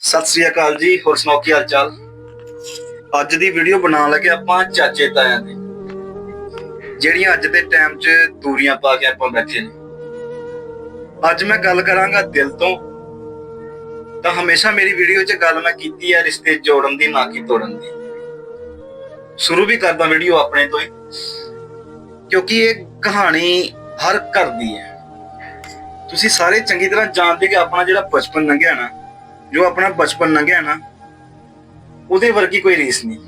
ਸਤਿ ਸ੍ਰੀ ਅਕਾਲ ਜੀ, ਹੋਰ ਸੁਣਾਓ ਕੀ ਹਾਲ ਚਾਲ ਅੱਜ ਦੀ ਵੀਡੀਓ ਬਣਾਉਣ ਲੱਗੇ ਆਪਾਂ ਚਾਚੇ ਤਾਇਆਂ ਦੀ। ਜਿਹੜੀਆਂ ਅੱਜ ਦੇ ਟਾਈਮ 'ਚ ਦੂਰੀਆਂ ਪਾ ਕੇ ਆਪਾਂ ਬੈਠੇ ਨੇ। ਅੱਜ ਮੈਂ ਗੱਲ ਕਰਾਂਗਾ ਦਿਲ ਤੋਂ। ਤਾਂ ਹਮੇਸ਼ਾ ਮੇਰੀ ਵੀਡੀਓ 'ਚ ਗੱਲ ਮੈਂ ਕੀਤੀ ਹੈ ਰਿਸ਼ਤੇ ਜੋੜਨ ਦੀ, ਨਾ ਕਿ ਤੋੜਨ ਦੀ। ਸ਼ੁਰੂ ਵੀ ਕਰਦਾ ਵੀਡੀਓ ਆਪਣੇ ਤੋਂ ਹੀ। ਕਿਉਂਕਿ ਇਹ ਕਹਾਣੀ ਹਰ ਘਰ ਦੀ ਹੈ। ਤੁਸੀਂ ਸਾਰੇ ਚੰਗੀ ਤਰ੍ਹਾਂ ਜਾਣਦੇ ਕਿ ਆਪਣਾ ਜਿਹੜਾ ਬਚਪਨ ਲੰਘਿਆ ਨਾ ਜੋ ਆਪਣਾ ਬਚਪਨ ਲੰਘਿਆ ਨਾ, ਉਹਦੇ ਵਰਗੀ ਕੋਈ ਰੀਸ ਨਹੀਂ।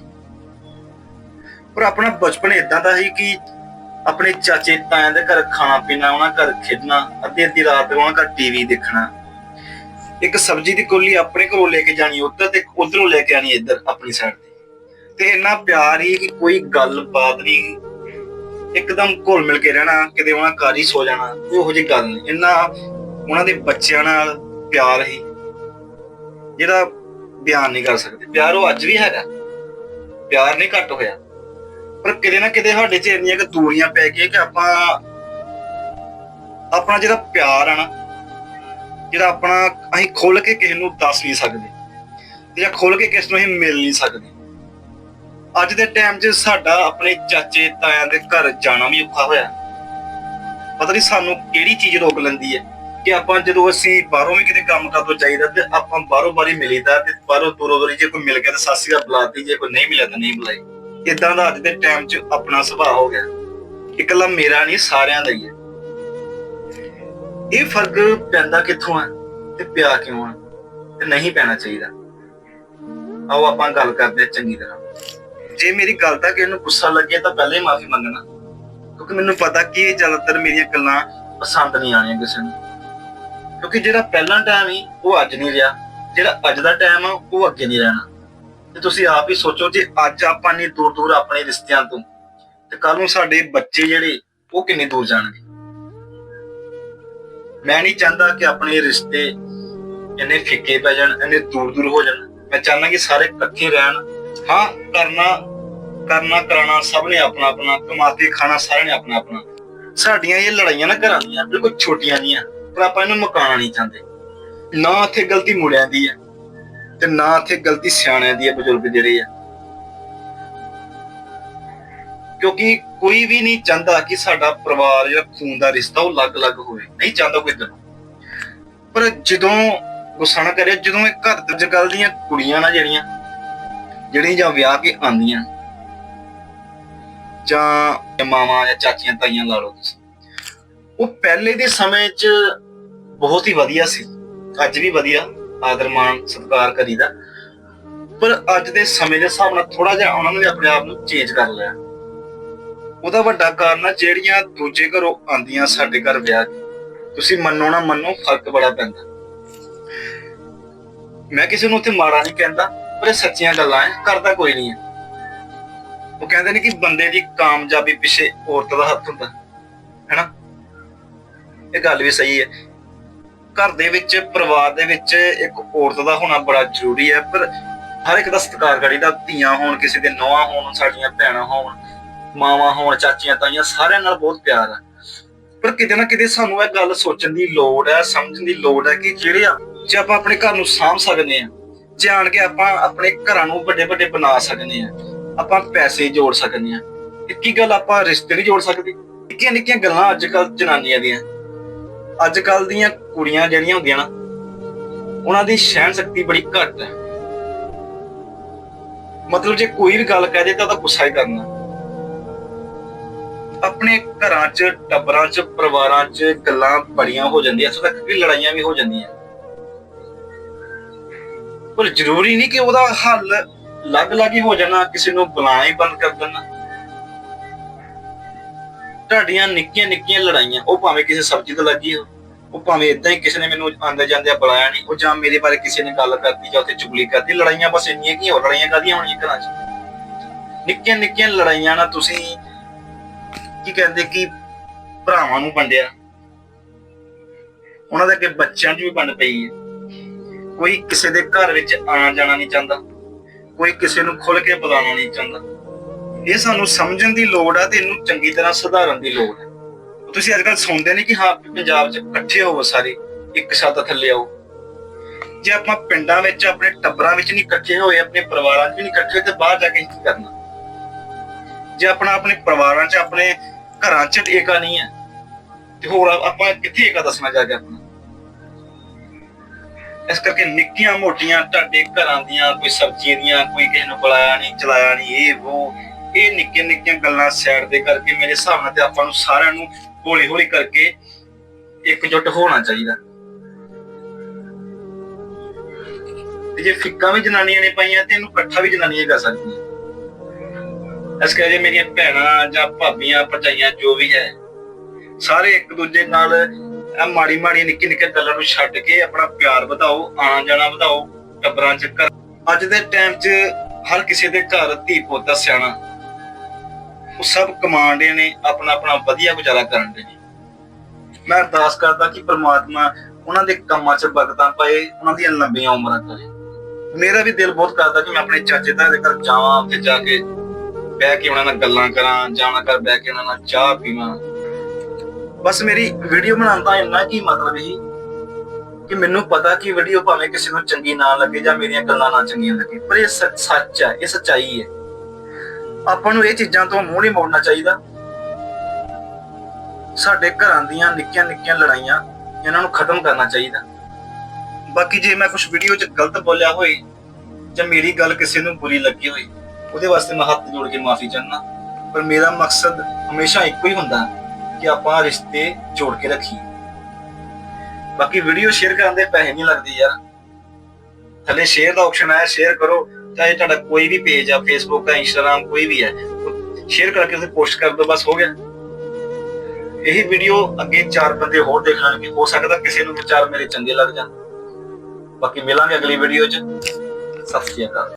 ਪਰ ਆਪਣਾ ਬਚਪਨ ਇਦਾਂ ਦਾ ਸੀ ਕਿ ਆਪਣੇ ਚਾਚੇ, ਤਾਇਆਂ ਦੇ ਘਰ ਖਾਣਾ ਪੀਣਾ, ਉਹਨਾਂ ਘਰ ਖੇਡਣਾ, ਅੱਧੀ ਅੱਧੀ ਰਾਤ ਉਹਨਾਂ ਘਰ ਟੀਵੀ ਦੇਖਣਾ। ਇੱਕ ਸਬਜ਼ੀ ਦੀ ਕੋਲੀ ਆਪਣੇ ਘਰੋਂ ਲੈ ਕੇ ਜਾਣੀ, ਉੱਧਰ ਤੇ ਉਧਰੋਂ ਲੈ ਕੇ ਆਣੀ, ਇੱਧਰ ਆਪਣੀ ਸਾਈਡ ਤੇ। ਤੇ ਇੰਨਾ ਪਿਆਰ ਹੀ ਕਿ ਕੋਈ ਗੱਲਬਾਤ ਨਹੀਂ। ਇੱਕਦਮ ਘੁਲ ਮਿਲ ਕੇ ਰਹਿਣਾ, ਕਿਤੇ ਉਹਨਾਂ ਘਰ ਹੀ ਸੋ ਜਾਣਾ ਉਹੋ ਜਿਹੀ ਗੱਲ ਨਹੀਂ। ਇੰਨਾ ਉਹਨਾਂ ਦੇ ਬੱਚਿਆਂ ਨਾਲ ਪਿਆਰ ਹੀ ਜਿਹੜਾ ਬਿਆਨ ਨਹੀਂ ਕਰ ਸਕਦੇ। ਪਿਆਰ ਉਹ ਅੱਜ ਵੀ ਹੈਗਾ। ਪਿਆਰ ਨਹੀਂ ਘੱਟ ਹੋਇਆ। ਪਰ ਕਿਤੇ ਨਾ ਕਿਤੇ ਸਾਡੇ ਚ ਇੰਨੀਆਂ ਕਿ ਦੂਰੀਆਂ ਪੈ ਗਈਆਂ ਕਿ ਆਪਾਂ ਆਪਣਾ ਜਿਹੜਾ ਪਿਆਰ ਆ ਨਾ, ਜਿਹੜਾ ਆਪਣਾ ਅਸੀਂ ਖੁੱਲ ਕੇ ਕਿਸੇ ਨੂੰ ਦੱਸ ਨਹੀਂ ਸਕਦੇ ਜਾਂ ਖੁੱਲ ਕੇ ਕਿਸ ਨੂੰ ਅਸੀਂ ਮਿਲ ਨਹੀਂ ਸਕਦੇ। ਅੱਜ ਦੇ ਟਾਈਮ 'ਚ ਸਾਡਾ ਆਪਣੇ ਚਾਚੇ, ਤਾਇਆਂ ਦੇ ਘਰ ਜਾਣਾ ਵੀ ਔਖਾ ਹੋਇਆ। ਪਤਾ ਨਹੀਂ ਸਾਨੂੰ ਕਿਹੜੀ ਚੀਜ਼ ਰੋਕ ਲੈਂਦੀ ਹੈ। ਕਿ ਆਪਾਂ ਜਦੋਂ ਅਸੀਂ ਬਾਹਰੋਂ ਵੀ ਕਿਤੇ ਕੰਮ ਕਰ ਤੋਂ ਚਾਹੀਦਾ ਤੇ ਆਪਾਂ ਬਾਹਰੋਂ ਬਾਰੀ ਮਿਲੀਦਾ ਤੇ ਬਾਹਰੋਂ ਦੂਰੋਂ ਦੂਰੀ ਜੇ ਕੋਈ ਮਿਲ ਗਿਆ ਤਾਂ ਸਾਸੀਆ ਬੁਲਾਤੀ, ਜੇ ਕੋਈ ਨਹੀਂ ਮਿਲਿਆ ਤਾਂ ਨਹੀਂ ਬੁਲਾਈ। ਇਦਾਂ ਦਾ ਅੱਜ ਦੇ ਟਾਈਮ 'ਚ ਆਪਣਾ ਸੁਭਾਅ ਹੋ ਗਿਆ। ਇਕੱਲਾ ਮੇਰਾ ਨਹੀਂ, ਸਾਰਿਆਂ ਦਾ ਹੀ ਹੈ। ਇਹ ਫ਼ਰਕ ਪੈਂਦਾ ਕਿੱਥੋਂ ਆ ਤੇ ਪਿਆ ਕਿਉਂ ਹੈ ਤੇ ਨਹੀਂ ਪੈਣਾ ਚਾਹੀਦਾ। ਆਓ ਆਪਾਂ ਗੱਲ ਕਰਦੇ ਹਾਂ ਚੰਗੀ ਤਰ੍ਹਾਂ। ਜੇ ਮੇਰੀ ਗੱਲ ਤਾਂ ਕਿਸੇ ਨੂੰ ਗੁੱਸਾ ਲੱਗੇ ਤਾਂ ਪਹਿਲੇ ਹੀ ਮਾਫੀ ਮੰਗਣਾ। ਕਿਉਂਕਿ ਮੈਨੂੰ ਪਤਾ ਕਿ ਇਹ ਜ਼ਿਆਦਾਤਰ ਮੇਰੀਆਂ ਗੱਲਾਂ ਪਸੰਦ ਨਹੀਂ ਆਣੀਆਂ ਕਿਸੇ ਨੂੰ। ਕਿਉਂਕਿ ਜਿਹੜਾ ਪਹਿਲਾਂ ਟਾਈਮ ਸੀ, ਉਹ ਅੱਜ ਨਹੀਂ ਰਿਹਾ। ਜਿਹੜਾ ਅੱਜ ਦਾ ਟਾਈਮ ਆ, ਉਹ ਅੱਗੇ ਨਹੀਂ ਰਹਿਣਾ। ਤੇ ਤੁਸੀਂ ਆਪ ਹੀ ਸੋਚੋ ਜੇ ਅੱਜ ਆਪਾਂ ਨਹੀਂ ਦੂਰ ਦੂਰ ਆਪਣੇ ਰਿਸ਼ਤਿਆਂ ਤੋਂ, ਤੇ ਕੱਲ ਨੂੰ ਸਾਡੇ ਬੱਚੇ ਜਿਹੜੇ, ਉਹ ਕਿੰਨੇ ਦੂਰ ਜਾਣਗੇ? ਮੈਂ ਨਹੀਂ ਚਾਹੁੰਦਾ ਕਿ ਆਪਣੇ ਰਿਸ਼ਤੇ ਇੰਨੇ ਫਿੱਕੇ ਪੈ ਜਾਣ, ਇੰਨੇ ਦੂਰ ਦੂਰ ਹੋ ਜਾਣ। ਮੈਂ ਚਾਹੁੰਦਾ ਕਿ ਸਾਰੇ ਇਕੱਠੇ ਰਹਿਣ। ਹਾਂ, ਕਰਨਾ ਕਰਨਾ ਕਰਾਣਾ ਸਭ ਨੇ ਆਪਣਾ ਆਪਣਾ ਕਮਾ ਕੇ ਖਾਣਾ ਸਾਰਿਆਂ ਨੇ ਆਪਣਾ ਆਪਣਾ ਸਾਡੀਆਂ ਇਹ ਲੜਾਈਆਂ ਨਾ ਘਰਾਂ ਦੀਆਂ, ਬਿਲਕੁਲ ਛੋਟੀਆਂ ਜੀਆਂ। ਪਰ ਆਪਾਂ ਇਹਨੂੰ ਮੁਕਾਉਣਾ ਨਹੀਂ ਚਾਹੁੰਦੇ। ਨਾ ਇੱਥੇ ਗਲਤੀ ਮੁੰਡਿਆਂ ਦੀ ਹੈ ਤੇ ਨਾ ਇੱਥੇ ਗਲਤੀ ਸਿਆਣਿਆਂ ਦੀ ਹੈ ਬਜ਼ੁਰਗ ਜਿਹੜੇ ਆ। ਕਿਉਂਕਿ ਕੋਈ ਵੀ ਨਹੀਂ ਚਾਹੁੰਦਾ ਕਿ ਸਾਡਾ ਪਰਿਵਾਰ, ਜਿਹੜਾ ਖੂਨ ਦਾ ਰਿਸ਼ਤਾ, ਉਹ ਅਲੱਗ-ਅਲੱਗ ਹੋਵੇ। ਨਹੀਂ ਚਾਹੁੰਦਾ ਕੋਈ ਦਿਨ ਪਰ ਜਦੋਂ ਗੁੱਸਾ ਨਾ ਕਰੇ ਜਦੋਂ ਇਹ ਘਰ ਤੋਂ ਜਗਲ ਦੀਆਂ ਕੁੜੀਆਂ ਨਾ ਜਿਹੜੀਆਂ ਜਿਹੜੀਆਂ ਜਾਂ ਵਿਆਹ ਕੇ ਆਂਦੀਆਂ ਜਾਂ ਮਾਵਾਂ ਜਾਂ ਚਾਚੀਆਂ ਤਾਈਆਂ ਲਾ ਲਓ ਤੁਸੀਂ। ਉਹ ਪਹਿਲੇ ਦੇ ਸਮੇਂ 'ਚ ਬਹੁਤ ਹੀ ਵਧੀਆ ਸੀ। ਅੱਜ ਵੀ ਵਧੀਆ, ਆਦਰ ਮਾਨ ਸਤਿਕਾਰ ਕਰੀਦਾ। ਪਰ ਅੱਜ ਦੇ ਸਮੇਂ ਦੇ ਹਿਸਾਬ ਨਾਲ ਥੋੜਾ ਜਿਹਾ ਉਹਨਾਂ ਨੇ ਆਪਣੇ ਆਪ ਨੂੰ ਚੇਂਜ ਕਰ ਲਿਆ। ਉਹਦਾ ਵੱਡਾ ਕਾਰਨ ਆ, ਜਿਹੜੀਆਂ ਦੂਜੇ ਘਰੋਂ ਆਂਦੀਆਂ ਸਾਡੇ ਘਰ ਵਿਆਹ ਤੁਸੀਂ ਮੰਨੋ ਨਾ ਮੰਨੋ, ਫ਼ਰਕ ਬੜਾ ਪੈਂਦਾ। ਮੈਂ ਕਿਸੇ ਨੂੰ ਉੱਥੇ ਮਾੜਾ ਨਹੀਂ ਕਹਿੰਦਾ, ਪਰ ਇਹ ਸੱਚੀਆਂ ਗੱਲਾਂ ਐ, ਕਰਦਾ ਕੋਈ ਨਹੀਂ ਹੈ ਉਹ ਕਹਿੰਦੇ ਨੇ ਕਿ ਬੰਦੇ ਦੀ ਕਾਮਯਾਬੀ ਪਿੱਛੇ ਔਰਤ ਦਾ ਹੱਥ ਹੁੰਦਾ, ਹੈਨਾ? ਇਹ ਗੱਲ ਵੀ ਸਹੀ ਹੈ। ਘਰ ਦੇ ਵਿੱਚ, ਪਰਿਵਾਰ ਦੇ ਵਿੱਚ ਇੱਕ ਔਰਤ ਦਾ ਹੋਣਾ ਬੜਾ ਜ਼ਰੂਰੀ ਹੈ, ਪਰ ਹਰ ਇੱਕ ਦਾ ਸਤਿਕਾਰ ਕਰੀਦਾ ਧੀਆਂ ਹੋਣ, ਕਿਸੇ ਦੇ ਨੌਆਂ ਹੋਣ, ਸਾਡੀਆਂ ਭੈਣਾਂ ਹੋਣ, ਮਾਵਾਂ ਹੋਣ, ਚਾਚੀਆਂ ਤਾਈਆਂ ਸਾਰਿਆਂ ਨਾਲ ਬਹੁਤ ਪਿਆਰ ਹੈ। ਪਰ ਕਿਤੇ ਨਾ ਕਿਤੇ ਸਾਨੂੰ ਇਹ ਗੱਲ ਸੋਚਣ ਦੀ ਲੋੜ ਹੈ, ਸਮਝਣ ਦੀ ਲੋੜ ਹੈ ਕਿ ਜਿਹੜੇ ਆ, ਜੇ ਆਪਾਂ ਆਪਣੇ ਘਰ ਨੂੰ ਸਾਂਭ ਸਕਦੇ ਆ ਜਾਣ ਕੇ ਆਪਾਂ ਆਪਣੇ ਘਰਾਂ ਨੂੰ ਵੱਡੇ ਵੱਡੇ ਬਣਾ ਸਕਦੇ ਆ ਆਪਾਂ ਪੈਸੇ ਜੋੜ ਸਕਦੇ ਆ ਇੱਕ ਹੀ ਗੱਲ ਆਪਾਂ ਰਿਸ਼ਤੇ ਨਹੀਂ ਜੋੜ ਸਕਦੇ? ਨਿੱਕੀਆਂ ਨਿੱਕੀਆਂ ਗੱਲਾਂ ਅੱਜ ਕੱਲ ਜਨਾਨੀਆਂ ਦੀਆਂ। ਅੱਜ ਕੱਲ ਦੀਆਂ ਕੁੜੀਆਂ ਜਿਹੜੀਆਂ ਹੁੰਦੀਆਂ ਨਾ, ਉਹਨਾਂ ਦੀ ਸਹਿਣ ਸ਼ਕਤੀ ਬੜੀ ਘੱਟ ਹੈ। ਮਤਲਬ ਜੇ ਕੋਈ ਵੀ ਗੱਲ ਕਹਿ ਦੇ ਤਾਂ ਉਹਦਾ ਗੁੱਸਾ ਹੀ ਕਰਨਾ। ਆਪਣੇ ਘਰਾਂ 'ਚ, ਟੱਬਰਾਂ 'ਚ, ਪਰਿਵਾਰਾਂ 'ਚ ਗੱਲਾਂ ਬੜੀਆਂ ਹੋ ਜਾਂਦੀਆਂ, ਇੱਥੋਂ ਤੱਕ ਕਿ ਲੜਾਈਆਂ ਵੀ ਹੋ ਜਾਂਦੀਆਂ। ਪਰ ਜ਼ਰੂਰੀ ਨਹੀਂ ਕਿ ਉਹਦਾ ਹੱਲ ਲੱਗ-ਲੱਗ ਹੀ ਹੋ ਜਾਣਾ, ਕਿਸੇ ਨੂੰ ਬੁਲਾਣਾ ਹੀ ਬੰਦ ਕਰ ਦੇਣਾ। ਤੁਹਾਡੀਆਂ ਨਿੱਕੀਆਂ ਨਿੱਕੀਆਂ ਲੜਾਈਆਂ, ਉਹ ਭਾਵੇਂ ਕਿਸੇ ਸਬਜ਼ੀ ਤੋਂ ਲੱਗੀ ਹੋ ਉਹ ਭਾਵੇਂ ਇਦਾਂ ਹੀ ਕਿਸੇ ਨੇ ਮੈਨੂੰ ਆਂਦੇ ਜਾਂਦੇ ਬੁਲਾਇਆ ਨਹੀਂ, ਉਹ ਜਾਂ ਮੇਰੇ ਬਾਰੇ ਕਿਸੇ ਨੇ ਗੱਲ ਕਰਤੀ ਜਾਂ ਉੱਥੇ ਚੁਗਲੀ ਕਰਤੀ, ਲੜਾਈਆਂ ਬਸ ਇੰਨੀਆਂ ਕੀ ਹੋਰ ਲੜਾਈਆਂ ਕਾਦੀਆਂ ਹੋਣੀਆਂ ਘਰਾਂ 'ਚ? ਨਿੱਕੀਆਂ ਨਿੱਕੀਆਂ ਲੜਾਈਆਂ ਨਾਲ ਤੁਸੀਂ ਕੀ ਕਹਿੰਦੇ ਕਿ ਭਰਾਵਾਂ ਨੂੰ ਵੰਡਿਆ। ਉਹਨਾਂ ਦੇ ਅੱਗੇ ਬੱਚਿਆਂ 'ਚ ਵੀ ਵੰਡ ਪਈ ਹੈ। ਕੋਈ ਕਿਸੇ ਦੇ ਘਰ ਵਿੱਚ ਆਣਾ ਜਾਣਾ ਨਹੀਂ ਚਾਹੁੰਦਾ। ਕੋਈ ਕਿਸੇ ਨੂੰ ਖੁੱਲ ਕੇ ਬੁਲਾਉਣਾ ਨਹੀਂ ਚਾਹੁੰਦਾ। ਇਹ ਸਾਨੂੰ ਸਮਝਣ ਦੀ ਲੋੜ ਆ ਤੇ ਇਹਨੂੰ ਚੰਗੀ ਤਰ੍ਹਾਂ ਸੁਧਾਰਨ ਦੀ ਲੋੜ ਹੈ ਤੁਸੀਂ ਅੱਜ ਕੱਲ ਸੁਣਦੇ ਨੇ ਕਿ ਹਾਂ ਪੰਜਾਬ 'ਚ ਇਕੱਠੇ ਹੋਵੋ ਸਾਰੇ, ਇੱਕ ਛੱਤ ਥੱਲੇ ਆਓ। ਜੇ ਆਪਾਂ ਪਿੰਡਾਂ ਵਿੱਚ, ਆਪਣੇ ਟੱਬਰਾਂ ਵਿੱਚ ਨਹੀਂ ਇਕੱਠੇ ਹੋਏ, ਆਪਣੇ ਪਰਿਵਾਰਾਂ 'ਚ ਵੀ ਨਹੀਂ ਇਕੱਠੇ ਹੋਏ, ਤੇ ਬਾਹਰ ਜਾ ਕੇ ਕੀ ਕਰਨਾ? ਜੇ ਆਪਣਾ ਆਪਣੇ ਪਰਿਵਾਰਾਂ 'ਚ, ਆਪਣੇ ਘਰਾਂ 'ਚ ਏਕਾ ਨਹੀਂ ਹੈ, ਤੇ ਹੋਰ ਆਪਾਂ ਕਿੱਥੇ ਏਕਾ ਦੱਸਣਾ ਜਾ ਕੇ ਆਪਣਾ? ਇਸ ਕਰਕੇ ਨਿੱਕੀਆਂ ਮੋਟੀਆਂ ਤੁਹਾਡੇ ਘਰਾਂ ਦੀਆਂ ਕੋਈ ਸਬਜ਼ੀਆਂ ਦੀਆਂ, ਕੋਈ ਕਿਸੇ ਨੂੰ ਬੁਲਾਇਆ ਨਹੀਂ, ਚਲਾਇਆ ਨਹੀਂ, ਇਹ, ਉਹ ਇਹ ਨਿੱਕੀਆਂ ਨਿੱਕੀਆਂ ਗੱਲਾਂ ਸਾਈਡ ਦੇ ਕਰਕੇ ਮੇਰੇ ਹਿਸਾਬ ਨਾਲ ਤੇ ਆਪਾਂ ਨੂੰ ਸਾਰਿਆਂ ਨੂੰ ਹੌਲੀ ਹੌਲੀ ਕਰਕੇ ਇਕਜੁੱਟ ਹੋਣਾ ਚਾਹੀਦਾ। ਤੇ ਜੇ ਫਿੱਕਾਂ ਵੀ ਜਨਾਨੀਆਂ ਨੇ ਪਾਈਆਂ ਤੇ ਇਹਨੂੰ ਇਕੱਠਾ ਵੀ ਜਨਾਨੀਆਂ ਕਰ ਸਕਦੀਆਂ। ਇਸ ਕਰਕੇ ਮੇਰੀਆਂ ਭੈਣਾਂ ਜਾਂ ਭਾਬੀਆਂ, ਭਰਜਾਈਆਂ ਜੋ ਵੀ ਹੈ, ਸਾਰੇ ਇੱਕ ਦੂਜੇ ਨਾਲ ਇਹ ਮਾੜੀ ਮਾੜੀ ਨਿੱਕੀ ਨਿੱਕੀ ਗੱਲਾਂ ਨੂੰ ਛੱਡ ਕੇ ਆਪਣਾ ਪਿਆਰ ਵਧਾਓ ਆਣਾ ਜਾਣਾ ਵਧਾਓ, ਟੱਬਰਾਂ ਚ ਘਰ ਅੱਜ ਦੇ ਟਾਈਮ 'ਚ ਹਰ ਕਿਸੇ ਦੇ ਘਰ ਧੀ ਪੁੱਤ ਸਿਆਣਾ। ਉਹ ਸਭ ਕਮਾਂਡੇ ਨੇ ਆਪਣਾ ਆਪਣਾ ਵਧੀਆ ਗੁਜ਼ਾਰਾ ਕਰਨ ਦੇ ਮੈਂ ਅਰਦਾਸ ਕਰਦਾ ਕਿ ਪ੍ਰਮਾਤਮਾ ਉਹਨਾਂ ਦੇ ਕੰਮਾਂ 'ਚ ਬਰਕਤਾਂ ਪਾਏ, ਉਹਨਾਂ ਦੀਆਂ ਲੰਬੀਆਂ ਉਮਰਾਂ ਕਰੇ। ਮੇਰਾ ਵੀ ਦਿਲ ਬਹੁਤ ਕਰਦਾ ਕਿ ਮੈਂ ਆਪਣੇ ਚਾਚੇ ਤਾਏ ਦੇ ਘਰ ਜਾਵਾਂ ਉੱਥੇ ਜਾ ਕੇ ਬਹਿ ਕੇ ਉਹਨਾਂ ਨਾਲ ਗੱਲਾਂ ਕਰਾਂ, ਜਾਂ ਉਹਨਾਂ ਘਰ ਬਹਿ ਕੇ ਉਹਨਾਂ ਨਾਲ ਚਾਹ ਪੀਵਾਂ। ਬਸ ਮੇਰੀ ਵੀਡੀਓ ਬਣਾਉਣ ਦਾ ਇੰਨਾ ਕੀ ਮਤਲਬ ਸੀ ਕਿ ਮੈਨੂੰ ਪਤਾ ਕਿ ਵੀਡੀਓ ਭਾਵੇਂ ਕਿਸੇ ਨੂੰ ਚੰਗੀ ਨਾ ਲੱਗੇ ਜਾਂ ਮੇਰੀਆਂ ਗੱਲਾਂ ਨਾ ਚੰਗੀਆਂ ਲੱਗੇ ਪਰ ਇਹ ਸੱਚ ਹੈ ਇਹ ਸੱਚਾਈ ਹੈ। ਆਪਾਂ ਨੂੰ ਇਹ ਚੀਜ਼ਾਂ ਤੋਂ ਮੂੰਹ ਨਹੀਂ ਮੋੜਨਾ ਚਾਹੀਦਾ। ਸਾਡੇ ਘਰਾਂ ਦੀਆਂ ਨਿੱਕੀਆਂ ਨਿੱਕੀਆਂ ਲੜਾਈਆਂ ਇਹਨਾਂ ਨੂੰ ਖਤਮ ਕਰਨਾ ਚਾਹੀਦਾ। ਬਾਕੀ ਜੇ ਮੈਂ ਕੁਝ ਵੀਡੀਓ 'ਚ ਗਲਤ ਬੋਲਿਆ ਹੋਏ ਜਾਂ ਮੇਰੀ ਗੱਲ ਕਿਸੇ ਨੂੰ ਬੁਰੀ ਲੱਗੀ ਹੋਈ ਉਹਦੇ ਵਾਸਤੇ ਮੈਂ ਹੱਥ ਜੋੜ ਕੇ ਮਾਫੀ ਚਾਹੁੰਦਾ। ਪਰ ਮੇਰਾ ਮਕਸਦ ਹਮੇਸ਼ਾ ਇੱਕੋ ਹੀ ਹੁੰਦਾ ਕਿ ਆਪਾਂ ਰਿਸ਼ਤੇ ਜੋੜ ਕੇ ਰੱਖੀਏ। ਬਾਕੀ ਵੀਡੀਓ ਸ਼ੇਅਰ ਕਰਨ ਦੇ ਪੈਸੇ ਨਹੀਂ ਲੱਗਦੇ ਯਾਰ। ਥੱਲੇ ਸ਼ੇਅਰ ਦਾ ਆਪਸ਼ਨ ਆਇਆ ਸ਼ੇਅਰ ਕਰੋ। ਚਾਹੇ ਤੁਹਾਡਾ ਕੋਈ ਵੀ ਪੇਜ ਆ ਫੇਸਬੁੱਕ ਆ ਇੰਸਟਾਗ੍ਰam ਕੋਈ ਵੀ ਹੈ ਸ਼ੇਅਰ ਕਰਕੇ ਉਸੇ ਪੋਸਟ ਕਰ ਦਿਓ, ਬਸ ਹੋ ਗਿਆ। ਇਹੀ ਵੀਡੀਓ ਅੱਗੇ ਚਾਰ ਬੰਦੇ ਹੋਰ ਦੇਖ ਲੈਣਗੇ ਹੋ ਸਕਦਾ ਕਿਸੇ ਨੂੰ ਵਿਚਾਰ ਮੇਰੇ ਚੰਗੇ ਲੱਗ ਜਾਣ। ਬਾਕੀ ਮਿਲਾਂਗੇ ਅਗਲੀ ਵੀਡੀਓ 'ਚ। ਸਤਿ ਸ਼੍ਰੀ ਅਕਾਲ।